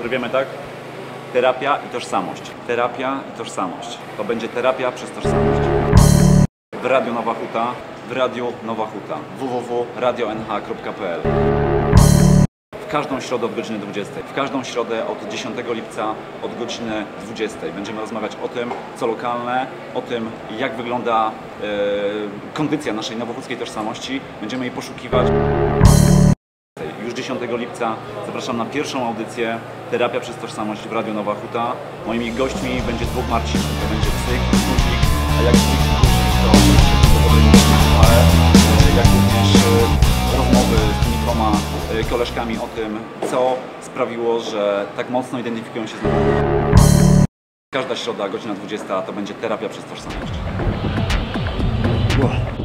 Zrobimy tak? Terapia i tożsamość. Terapia i tożsamość. To będzie terapia przez tożsamość. W Radio Nowa Huta, w Radiu Nowa Huta. www.radionh.pl w każdą środę od godziny 20. W każdą środę od 10 lipca od godziny 20. Będziemy rozmawiać o tym, co lokalne, o tym, jak wygląda e, kondycja naszej nowochódzkiej tożsamości. Będziemy jej poszukiwać. Już 10 lipca zapraszam na pierwszą audycję Terapia przez Tożsamość w Radio Nowa Huta. Moimi gośćmi będzie dwóch Marcinów. To będzie Psyk i Smuzik. A jak Smuzik to oczywiście parę, jak również e, rozmowy z dwoma e, koleżkami o tym, co sprawiło, że tak mocno identyfikują się z Hutą. Każda środa, godzina 20 to będzie Terapia przez Tożsamość. Wow.